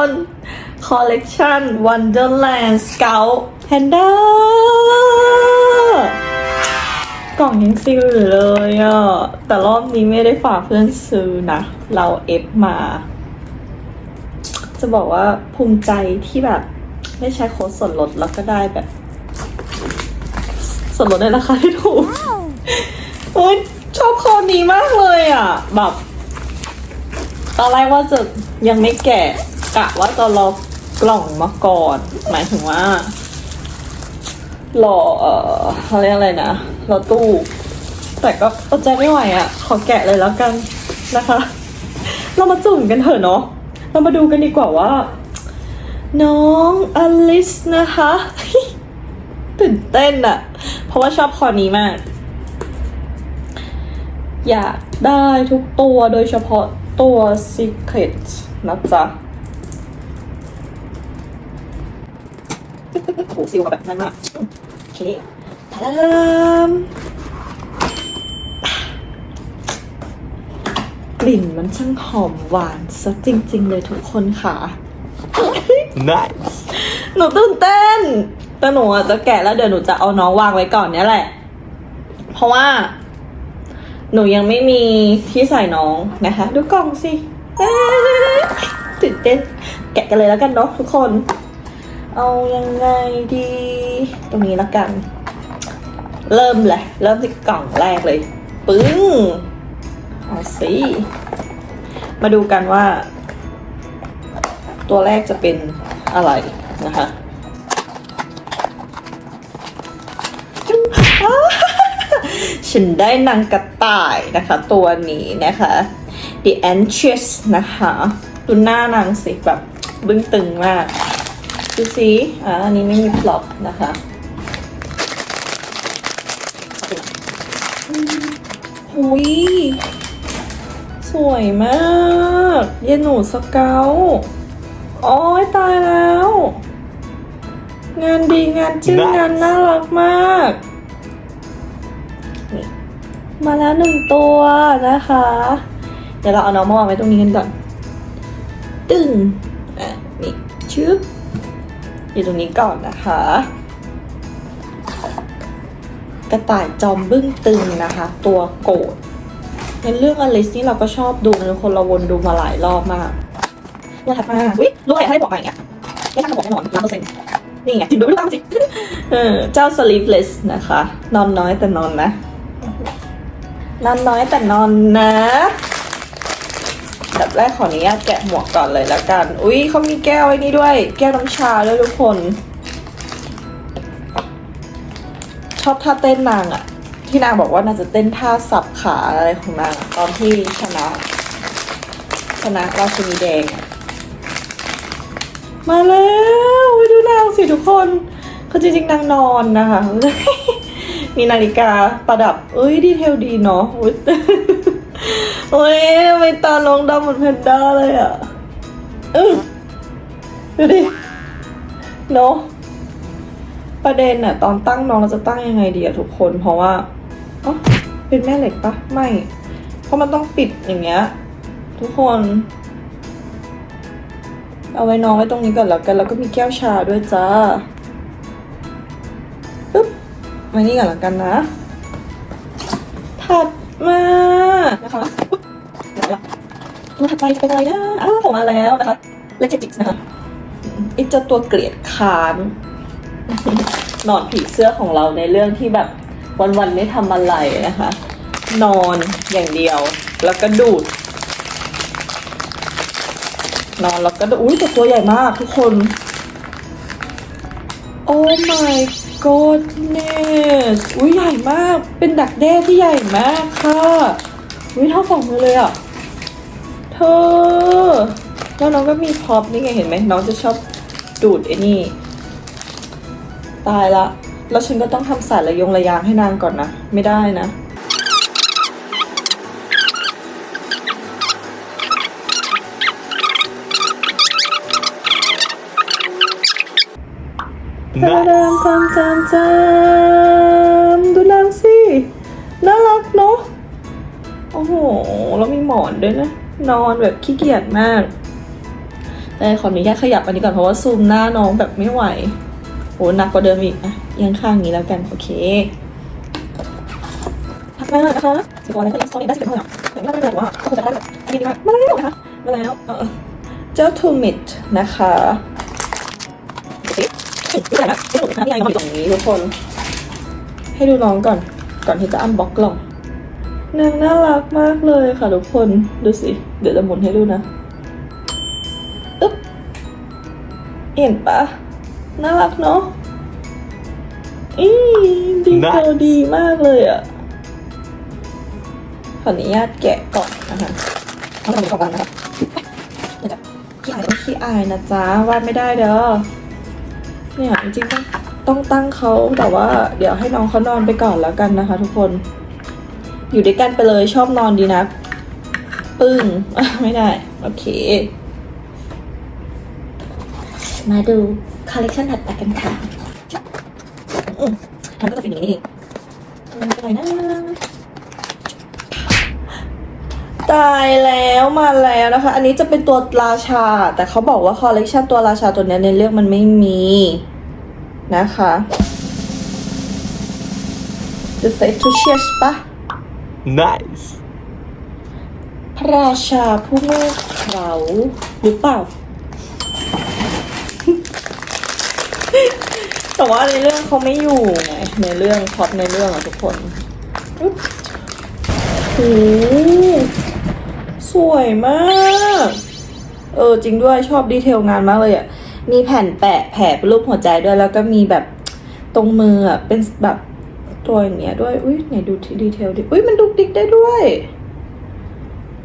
คน Collection Wonderland Scout Panda กล่องยังซีลอยู่เลยอะ แต่รอบนี้ไม่ได้ฝากเพื่อนซื้อนะ เราเอฟมา จะบอกว่าภูมิใจที่แบบได้ใช้โค้ดส่วนลดแล้วก็ได้แบบ ส่วนลดในราคาที่ถูกโอ๊ยชอบโค้ดนี้มากเลยอะ แบบตอนแรกว่าจะยังไม่แกะ กะว่าจะรอกล่องมาก่อน หมายถึงว่า รอเออเขาเรียกอะไรนะรอตู้ แต่ก็อดใจไม่ไหวอะ ขอแกะเลยแล้วกันนะคะ เรามาจุ่มกันเถอะเนาะเรามาดูกันดีกว่าว่า น้องอลิสนะคะตื่นเต้นอะเพราะว่าชอบคอนี้มาก อยากได้ทุกตัวโดยเฉพาะตัว Secret นะจ๊ะ โอ้ซิลมาแบบนั้นมากโอเคทาดามกลิ่นมันช่างหอมหวานซะจริง ๆ เลยทุกคนค่ะ Nice. หนูตื่นเต้น แต่หนูอะจะแกะแล้วเดี๋ยวหนูจะเอาน้องวางไว้ก่อนเนี้ยแหละ เพราะว่า หนูยังไม่มีที่ใส่น้องนะคะ ดูกล่องสิเอ้ยตื่นเต้น แกะกันเลยแล้วกันเนาะทุกคน เอายังไงดี ตรงนี้ล้วกัน เริ่มเลย เริ่มที่กล่องแรกเลย ปึ้ง เอาสิ มาดูกันว่า ตัวแรกจะเป็นอะไรนะคะฉันได้นางกระต่ายนะคะ ตัวนี้นะคะ The Anxious นะคะ ดูหน้านางสิแบบบึ้งตึงมาก ดูสิอ่าอันนี้ไม่มีพล็อปนะคะหุยสวยมากเยนหนูสเกลโอ้ยตายแล้ว งานดีงานจึ้ง Nice งานน่ารักมากนี่มาแล้วหนึ่งตัวนะคะ เดี๋ยวเราเอาน้องมาวางไว้ตรงนี้กันก่อน ตึ้งอะนี่ชึบ อยู่ตรงนี้ก่อนนะคะ กระต่ายจอมบึ้งตึงนะคะ ตัวโกรธในเรื่องอลิสนี่เราก็ชอบดูนะคนเราวนดูมาหลายรอบมากตัวถัดมาวิรู้อะไรถ้าได้บอกมาอย่างเงี้ยไม่ทำบอกแน่นอนร้อยเปอร์เซ็นต์นี่ไงจิ้มดูไม่ต้องสิเออเจ้า sleepless นะคะ นอนน้อยแต่นอนนะ นอนน้อยแต่นอนนะ แบบแรกขออนุญาตแกะหมวกก่อนเลยละกัน อุ้ยเขามีแก้วไอ้นี่ด้วย แก้วน้ำชาด้วยทุกคน ชอบท่าเต้นนางอะที่นางบอกว่าน่าจะเต้นท่าสับขาอะไรของนางตอนที่ชนะ ชนะราชินีแดง มาแล้วไปดูนางสิทุกคนคือจริงๆนางนอนนะคะ มีนาฬิกาประดับเอ้ยดีเทลดีเนาะ โอ้ยทำไมตาลงดำเหมือนแพนด้าเลยอะอือดูดิเนาะประเด็นอะตอนตั้งน้องเราจะตั้งยังไงดีอะทุกคนเพราะว่าอ๋อเป็นแม่เหล็กปะไม่ เพราะมันต้องปิดอย่างเงี้ย ทุกคน เอาไว้น้องไว้ตรงนี้ก่อนแล้วกัน แล้วก็มีแก้วชาด้วยจ้าปึ๊บไว้นี่ก่อนแล้วกันนะถัดมา นะคะปึ๊บเดี๋ยวละตัวถัดไปจะเป็นอะไรนะอ้าวผมมาแล้วนะคะเลเจติกส์นะคะไอ้เจ้าตัวเกลียดค้านหนอนผีเสื้อของเราในเรื่องที่แบบวันๆไม่ทำอะไรนะคะ นอนอย่างเดียว แล้วก็ดูด นอนแล้วก็ดูอุ้ยแต่ตัวใหญ่มากทุกคน โอ้ my goodness อุ้ยใหญ่มาก เป็นดักแด้ที่ใหญ่มากค่ะ อุ้ยเท่าฝ่ามือเลยอะ เธอ แล้วน้องก็มีพร็อพนี่ไงเห็นไหมน้องจะชอบดูดไอ้นี่ ตายละ แล้วฉันก็ต้องทำสายระยงระยางให้นางก่อนนะ ไม่ได้นะตา Nice. ดามจำจำจำ อ้โห แล้วมีหมอนด้วยนะ นอนแบบขี้เกียจมากได้ขออนุญาตขยับอันนี้ก่อนเพราะว่าซูมหน้าน้องแบบไม่ไหวโอ้หนักกว่าเดิมอีกอะเอียังข้างนี้แล้วกันโอเคพักมานะคะสกอร์อะไรก็ยังสกอร์ได้สิบเท่าไหร่แต่ไม่ได้แบบว่าเขาคงจะได้แบบอันนี้มาแล้วนะคะมาแล้วเออเจ้าทูมิดนะคะโอเคไม่ได้นะไม่ถูกนะพี่ไอ้มาอยู่ตรงนี้ทุกคน ให้ดูน้องก่อน ก่อนที่จะอันบ็อกกล่อง นางน่ารักมากเลยค่ะทุกคน ดูสิ เดี๋ยวจะหมุนให้ดูนะอึ๊บเห็นปะน่ารักเนาะอีดีเทลดีมากเลยอะ่ะ ขออนุญาตแกะก่อนนะคะเอาไปก่อนนะคะเดี๋ยวจะขี้อายขี้อายนะจ๊ะวาดไม่ได้เด้อเนี่ยจริงๆต้องต้องตั้งเขาแต่ว่า เดี๋ยวให้น้องเขานอนไปก่อนแล้วกันนะคะ ทุกคน อยู่ด้วยกันไปเลยชอบนอนดีนะ ปึ้งอะไม่ได้ โอเค มาดูคอลเลคชันถัดไปกันค่ะอืมมันก็จะเป็นอย่างนี้เองมันเป็นอะไรนะตายแล้วมาแล้วนะคะ อันนี้จะเป็นตัวราชา แต่เขาบอกว่าคอลเลคชันตัวราชาตัวเนี้ยในเรื่องมันไม่มีนะคะ The Fate to Cheers ปะ Nice. พระราชาผู้โง่เขลาหรือเปล่า แต่ว่าในเรื่องเขาไม่อยู่ไงในเรื่องพล็อตในเรื่องอะทุกคนโอ้สวยมาก เออ จริงด้วยชอบดีเทลงานมากเลยอะมีแผ่นแปะแผลเป็นรูปหัวใจด้วยแล้วก็มีแบบตรงมืออะเป็นแบบ ตัวอย่างเงี้ยด้วย อุ้ยไหนดูดีเทลดิ อุ้ยมันดุกดิกได้ด้วย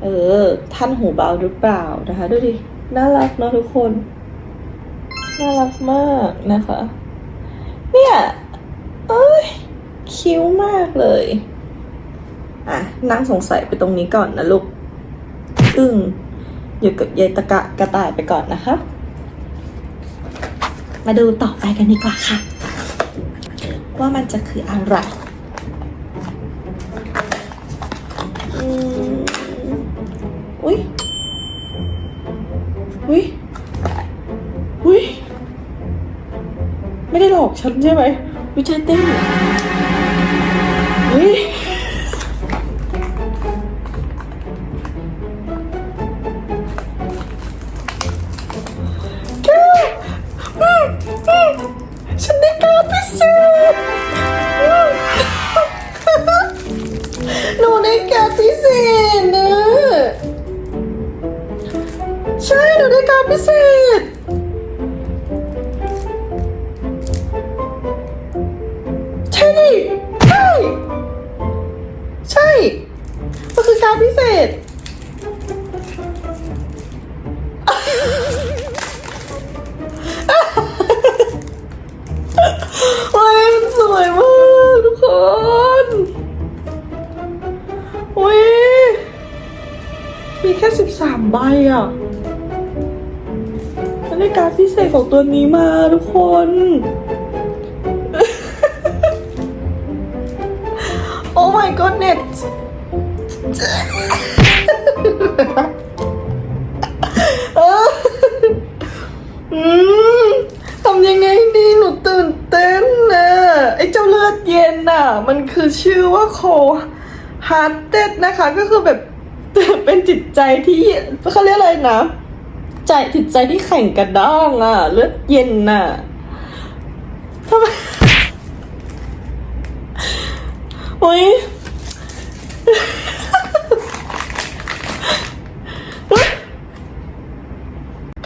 เออ ท่านหูเบาหรือเปล่านะคะ ดูดิ น่ารักเนาะทุกคน น่ารักมากนะคะ เนี่ย เอ้ย คิ้วมากเลย อะ นั่งสงสัยไปตรงนี้ก่อนนะลูก อึ้งอยู่กับยายตะกะกระต่ายไปก่อนนะคะ มาดูต่อไปกันดีกว่าค่ะ ว่ามันจะคืออะไรอุ้ยอุ้ยอุ้ยไม่ได้หลอกฉันใช่ไหมวิจัยเต้น มันคือการพิเศษ โอ้ยมันสวยมากทุกคนโอ้ยมีแค่สิบสามใบอะมันได้การพิเศษของตัวนี้มาทุกคนโอ้ my goodness เอออืม ทำยังไงดีหนูตื่นเต้นนะไอ้เจ้าเลือดเย็นน่ะ มันคือชื่อว่าโคฮาร์เต็ดนะคะ ก็คือแบบเป็นจิตใจที่เขาเรียกอะไรนะ ใจจิตใจที่แข็งกระด้างอะ เลือดเย็นน่ะทำไมโอ้ย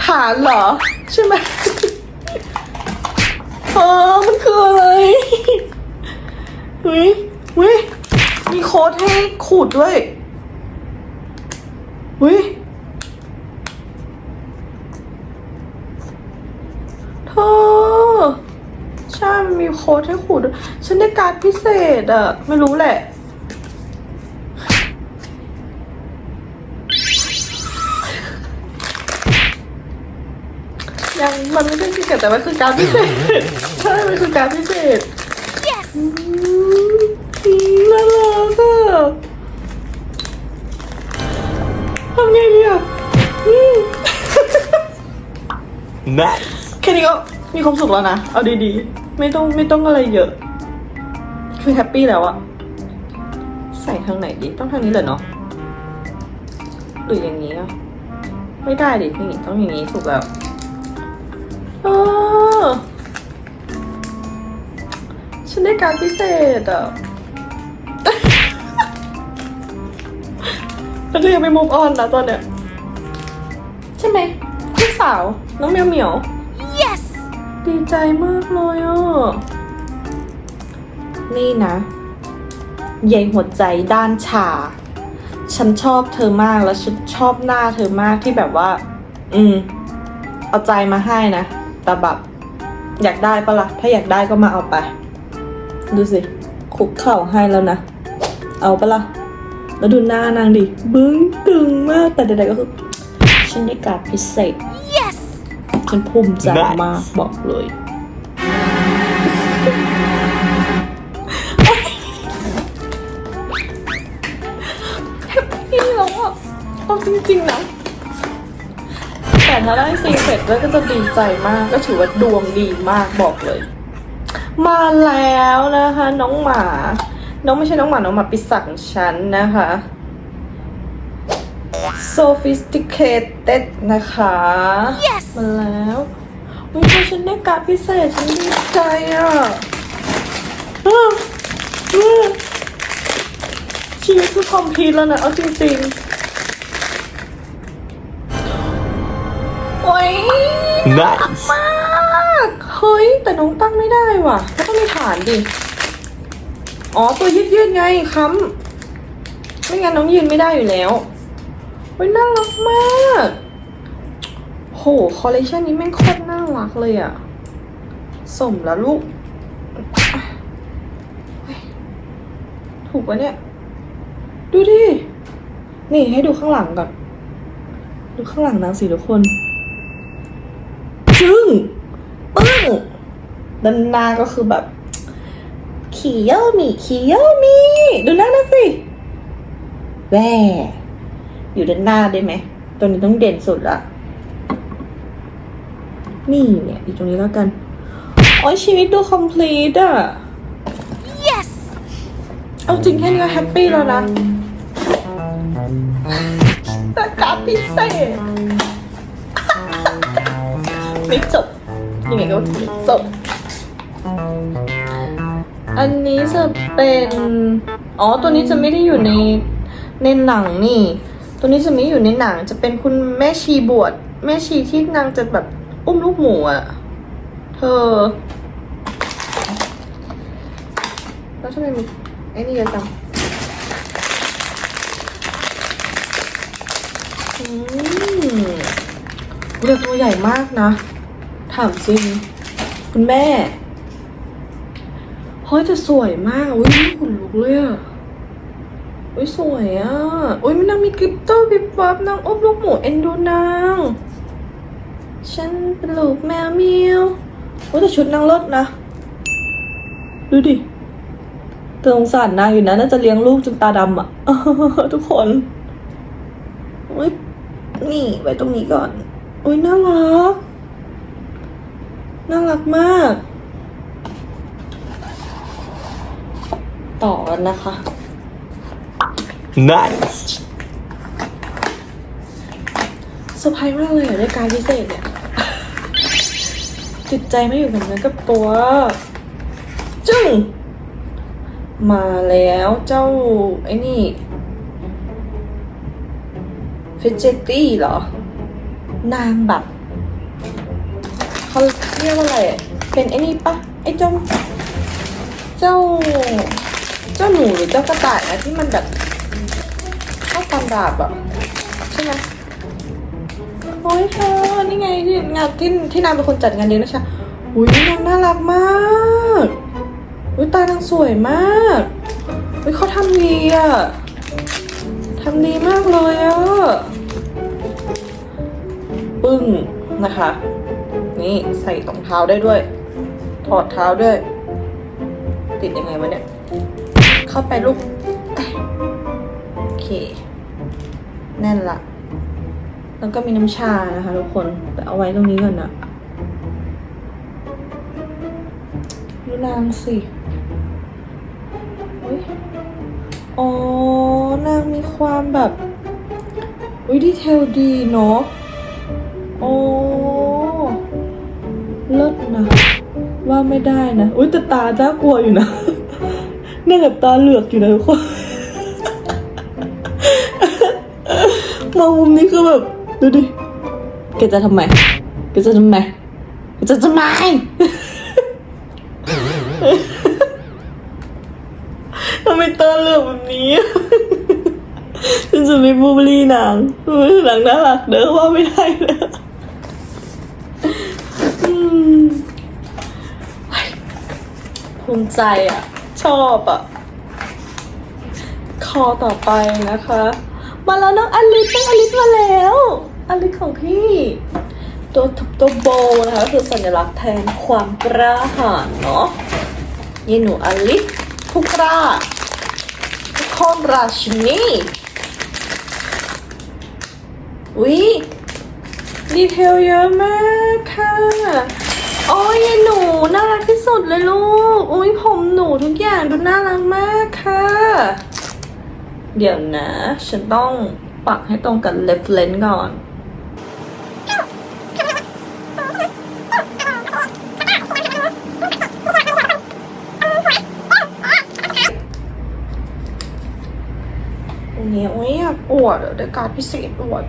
ฐานเหรอ ใช่ไหมอ๋อมันคืออะไรวิวิมีโค้ดให้ขูดด้วยวิเธอ ใช่มันมีโค้ดให้ขูด ฉันได้การดพิเศษอะไม่รู้แหละ ยังมันไม่ใช่พิเศษแต่มันคือการดพิเศษใช่มันคือการดพิเศษ Yes! อืมน่ารักอะทำไงดีอะอืม Nice. แค่นี้ก็มีความสุขแล้วนะ เอาดีๆ ไม่ต้องไม่ต้องอะไรเยอะ คือแฮปปี้แล้วอะใส่ทางไหนดี ต้องทางนี้เลยเนาะ หรืออย่างนี้อะไม่ได้ดินี่ต้องอย่างนี้ถูกแล้ว เออฉันได้การดพิเศษอะแล้วก็ยังไม่มุกออนนะตอนเนี้ยใช่ไหมพี่สาว น้องเหมียวเหมียว Yes! ดีใจมากเลยอะ นี่นะใยหัวใจด้านชา ฉันชอบเธอมากแล้วฉันชอบหน้าเธอมากที่แบบว่า อืม เอาใจมาให้นะ แต่แบบอยากได้ปะละ่ะ ถ้าอยากได้ก็มาเอาไป ดูสิ คุกเข่าให้แล้วนะ เอาปะละ่ะ แล้วดูหน้านางดิ บึ้งตึงมาก แต่ใดๆก็คือ ฉันได้การดพิเศษ Yes! ฉันภูมิใจ Nice มากบอกเลยแฮปปี้แล้วอะเอาจริงๆนะแต่ ถ้าได้ซีเสร็จแล้วก็จะดีใจมากก็ถือว่าดวงดีมากบอกเลย มาแล้วนะคะ น้องหมา น้องไม่ใช่น้องหมา น้องหมาปีศาจของฉันนะคะ sophisticated นะคะ Yes! มาแล้ววิพอฉันได้การดพิเศษฉันดีใจอะอ้าวอ้าวชีวิตคือคอมพลีทแล้วนะเอาจริงๆ อ้ย Nice. มากเฮ้ยแต่น้องตั้งไม่ได้ว่ะก็ต้องมีฐานดิ อ๋อตัวยืดยืดๆไงค้ำไม่งั้นน้องยืนไม่ได้อยู่แล้วเฮ้ยน่ารักมากโหคอลเลคชันนี้แม่งโคตรน่ารักเลยอะสมแล้วลูก ถูกปะเนี่ย ดูดิ นี่ให้ดูข้างหลังก่อน ดูข้างหลังนางสิทุกคน จึ้งปึ้งด้านหน้าก็คือแบบขี่เย่หมีขี่เย่หมีดูหน้านะสิแหวอยู่ด้านหน้าได้ไหมตัวนี้ต้องเด่นสุดละนี่เนี่ยอยู่ตรงนี้แล้วกันโอ้ยชีวิตดู complete อะ Yes! เอาจริงแค่นี้ก็แฮปปี้แล้วนะแต่การดพิเศษ ไม่จบยังไงก็ไม่จบ อันนี้จะเป็น อ๋อ ตัวนี้จะไม่ได้อยู่ในในหนังนี่ ตัวนี้จะไม่อยู่ในหนัง จะเป็นคุณแม่ชีบวช แม่ชีที่นางจะแบบอุ้มลูกหมูอะเธอ แล้วทำไมมีไอ้นี่เยอะจังอืมเรือตัวใหญ่มากนะ ถามจริง คุณแม่ เฮ้ยแต่สวยมากอุ้ยขนลุกเลยอะอุ้ยสวยอะอุ้ยมันนางมีกริปโต้บิบวับนางอบลูกหมูเอ็นดูนาง ฉันเป็นลูกแมวเมียวโอ้ยแต่ชุดนางเลิศนะ ดูดิเธอสงสารนางอยู่นะน่าจะเลี้ยงลูกจนตาดำอะทุกคนอุ้ยนี่ไว้ตรงนี้ก่อนอุ้ยน่ารัก น่ารักมาก ต่อกันนะคะ Nice. เซอร์ไพรส์มากเลยอะได้การดพิเศษเนี่ยจิตใจไม่อยู่กับเนื้อกับตัว จึ้ง มาแล้วเจ้า ไอ้นี่ฟิเจตี้เหรอ นางแบบเขา เรียกว่าอะไรอะเป็นไอ้นี่ปะไอ้เจ้าเจ้า เจ้าหนูหรือเจ้ากระต่ายนะที่มันแบบข้ากันดาบอะใช่ไหมโอ้ยเธอนี่ไงที่งานที่ที่นางเป็นคนจัดงานเลี้ยงนะชะอุ้ยนางน่ารักมากอุ้ยตานางสวยมากอุ้ยเขาทำดีอะทำดีมากเลยอะปึ้งนะคะ นี้ใส่รองเท้าได้ด้วย ถอดเท้าด้วย ติดยังไงวะเนี่ย เข้าไปลูก โอเค แน่นละ แล้วก็มีน้ำชานะคะทุกคนแต่เอาไว้ตรงนี้ก่อนนะดูนางสิอ๋อนางมีความแบบอุ้ยดีเทลดีเนาะโอ้ เลิศนะ ว่าไม่ได้นะ อุ้ยแต่ตาน่ากลัวอยู่นะเนี่ยแบบตาเหลือกอยู่นะทุกคนมองมุมนี้คือแบบ ดูดิแกจะทำไมแกจะทำไมแกจะทำไมทำไมตาเหลือกแบบนี้ฉันจะไม่บูลลี่นางหนังน่ารักเด้อว่าไม่ได้เลยอืมเฮ้ยภู มิใจอะ ชอบอะ คอต่อไปนะคะ มาแล้วน้องอลิสน้องอลิสมาแล้วอลิสของพี่ ตัวทุบตัวโบนะคะก็คือสัญลักษณ์แทนความกล้าหาญเนาะยี่หนูอลิสผู้กล้าทุกคนราชินีอุ๊ยดีเทลเยอะมากค่ะ โอ้ยยายหนูน่ารักที่สุดเลยลูก อุ้ยผมหนูทุกอย่างดูน่ารักมากค่ะ เดี๋ยวนะ ฉันต้องปักให้ตรงกับ left lens ก่อนตรงนี้อุ้ยอยากอวดเดี๋ยวการพิเศษอวด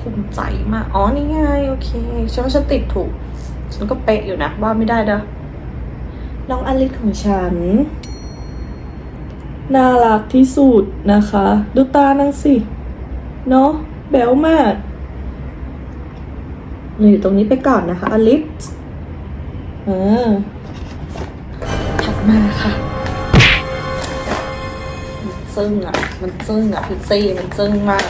ภูมิใจมาก อ๋อ นี่ไง โอเค ฉันว่าฉันติดถูก ฉันก็เป๊ะอยู่นะ ว่าไม่ได้เด้อ น้องอลิสของฉัน น่ารักที่สุดนะคะ ดูตานางสิ เนาะแบวมากหนูอยู่ตรงนี้ไปก่อนนะคะอลิสเออถัดมาค่ะ มันจึ้งอะ มันจึ้งอะพี่ซี่มันจึ้งมาก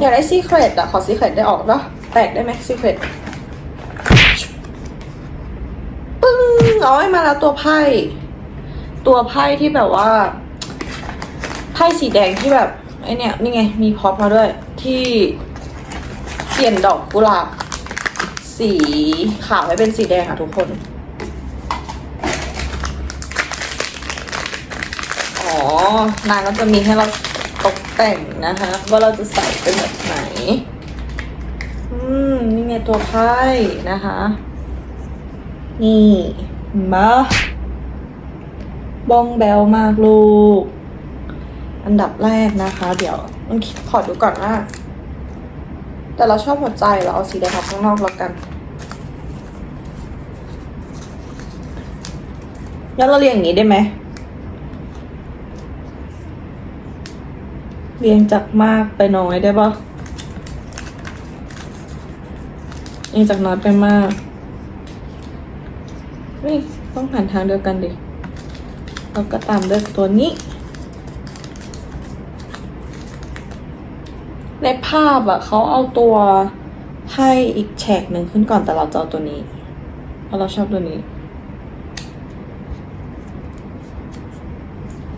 อยากได้ซีเครตอะ ขอซีเครตได้ออกปะแตกได้ไหมซีเครตปึ้ เอาให้มาแล้วตัวไพ่ ตัวไพ่ที่แบบว่า ไพ่สีแดงที่แบบไอเนี่ยนี่ไง มีพร็อพมาด้วย ที่เปลี่ยนดอกกุหลาบสีขาวให้เป็นสีแดงอะทุกคน อ๋อนางก็จะมีให้เราตกแต่งนะคะ ว่าเราจะใส่เป็นแบบไหน อืม นี่ไงตัวไพ่นะคะ นี่ มาบองแบวมากลูก อันดับแรกนะคะ เดี๋ยวต้องขอดูก่อนว่าแต่เราชอบหัวใจเราเอาสีแดงออกข้างนอกแล้วกันงั้นเราเรียงอย่างนี้ได้ไหม เรียงจากมากไปน้อยได้ปะเรียงจากน้อยไปมาก ต้องหันทางเดียวกันดิแล้วก็ตามด้วยตัวนี้ ในภาพอะเขาเอาตัวไพ่อีกแฉกหนึ่งขึ้นก่อนแต่เราจะเอาตัวนี้ เพราะเราชอบตัวนี้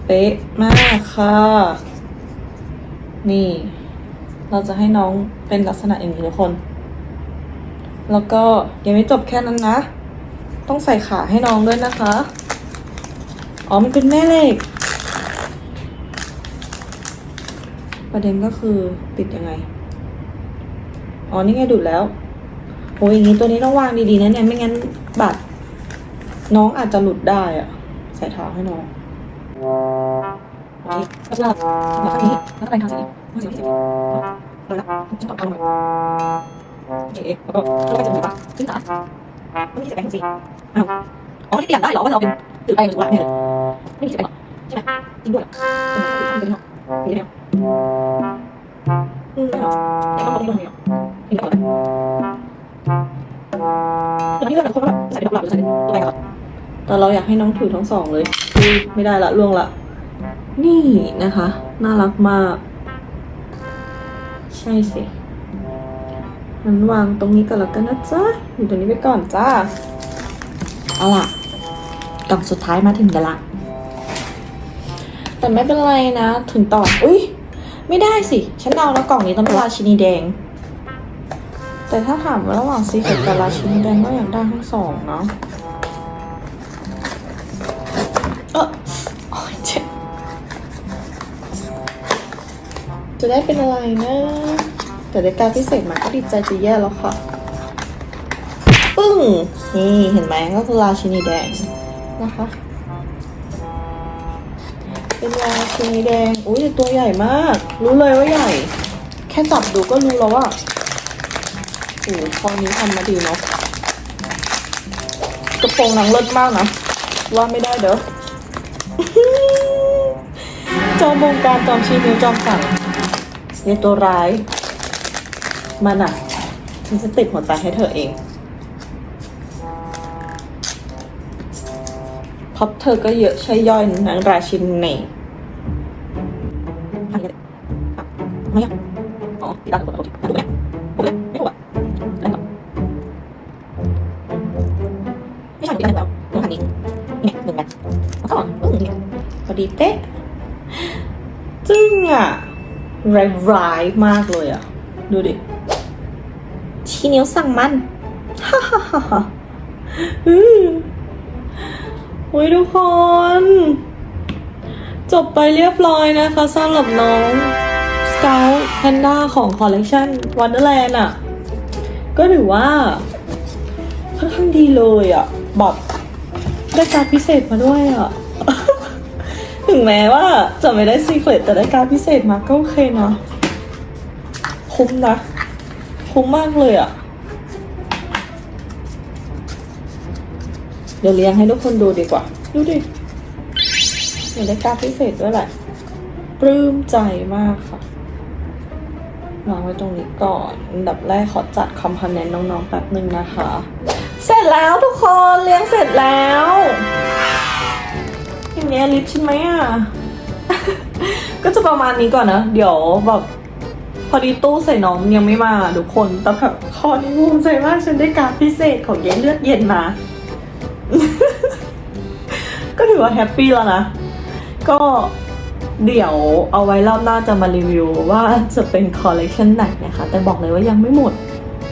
เป๊ะมากค่ะ นี่ เราจะให้น้องเป็นลักษณะอย่างนี้ทุกคน แล้วก็ยังไม่จบแค่นั้นนะ ต้องใส่ขาให้น้องด้วยนะคะ อ๋อ มันเป็นแม่เหล็ก ประเด็นก็คือติดยังไง อ๋อ นี่ไงดูดแล้วโอ้ยอย่างนี้ตัวนี้ต้องวางดีๆนะเนี่ย ไม่งั้นบัตรน้องอาจจะหลุดได้อะใส่เท้าให้น้องนี่ก็จะแบบนี้แล้วก็ไปทางสีสีสีแล้วละจะต่อทางหน่อยโอเคแล้วก็แล้วก็จะมีปะขึ้นขา ไม่มีสีแดงสีอ้าวอ๋อที่เปลี่ยนได้เหรอว่าเราเป็นถือไปหรือว่าเนี่ยไม่มีสีแดงหรอใช่ไหมจริงด้วยเป็นหรอเป็นหรอเป็นหรออืมเหรอแต่ต้องตรงนี้เหรอเป็นหรอแล้วที่เลือกเป็นคนแบบใส่ดอกกุหลาบหรือใส่ตัวแดงเหรอแต่เราอยากให้น้องถือทั้งสองเลยไม่ได้ละล่วงละ นี่นะคะ น่ารักมาก ใช่สิ นั้นวางตรงนี้ก่อนแล้วกันนะจ๊ะอยู่ตรงนี้ไปก่อนจ้าเอาล่ะกล่องสุดท้ายมาถึงกันละ แต่ไม่เป็นไรนะ ถึงต่อ อุ้ยไม่ได้สิ ฉันเอาแล้วกล่องนี้ต้องเป็นราชินีแดง แต่ถ้าถามว่าระหว่างซีเกตกับราชินีแดงก็อยากได้ทั้งสองเนาะเออโอ้ยเจ็บจะได้เป็นอะไรนะ แต่ได้การพิเศษมาก็ดีใจจะแย่แล้วค่ะ ปึ้ง นี่เห็นไหมก็คือราชินีแดงนะคะ เป็นราชินีแดง อุ้ยตัวใหญ่มาก รู้เลยว่าใหญ่ แค่จับดูก็รู้แล้วว่าโอ้คอนี้ทำมาดีเนาะ กระโปรงนางเลิศมากนะ ว่าไม่ได้เด้อจอมวงการจอมชีนิ้วจอมสั่งเนี่ยตัวร้าย มันอะฉันจะติดหัวใจให้เธอเอง เพราะเธอก็เยอะใช่ย่อยนางราชินีอะไรเนี่ยไม่อะอ๋อติดตามกดโอเคถูกไหมถูกไหมไม่ถูกอะอะไรหรอไม่ใช่ติดตามแล้วเรื่องอันนี้นี่ไงหนึ่งกันแล้วก็อืมนี่พอดีเป๊ะจึ้งอะร้ายมากเลยอะ ดูดิ ชี้นิ้วสั่งมันฮ่าฮ่าฮ่าฮ่าอือโอ้ยทุกคน จบไปเรียบร้อยนะคะสำหรับน้อง Scout Panda ของคอลเล t ชัน Wonderland อะ ก็ถือว่าค่อนข้างดีเลยอะแบบได้การพิเศษมาด้วยอะ ถึงแม้ว่าจะไม่ได้ซีเครตแต่ได้การพิเศษมาก็โอเคนะ คุ้มนะ คุ้มมากเลยอะ่ะ เดี๋ยวเลี้ยงให้ทุกคนดูดีกว่า ดูดิเห็นได้การพิเศษด้วยแหละปลื้มใจมากค่ะวางไว้ตรงนี้ก่อนอันดับแรกขอจัดคอมโพเนนต์น้องๆแป๊บหนึ่งนะคะ เสร็จแล้วทุกคนเลี้ยงเสร็จแล้วอย่างเนี้ยลิปใช่ไหมอะ ก็จะประมาณนี้ก่อนนะ เดี๋ยวแบบ พอดีตู้ใส่น้องยังไม่มาทุกคน แต่แบบคอนี้ภูมิใจมากฉันได้การพิเศษของเย็นเลือดเย็นมา ก็ถือว่าแฮปปี้แล้วนะ ก็เดี๋ยวเอาไว้รอบหน้าจะมารีวิวว่าจะเป็นคอลเลคชันไหนนะคะ แต่บอกเลยว่ายังไม่หมด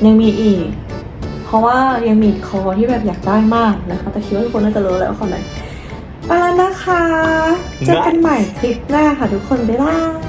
ยังมีอีก เพราะว่ายังมีคอที่แบบอยากได้มากนะคะ แต่คิดว่าทุกคนน่าจะรู้แล้วว่าคอไหนไปแล้วนะคะ เจอกันใหม่คลิปหน้าค่ะทุกคน บ๊ายบาย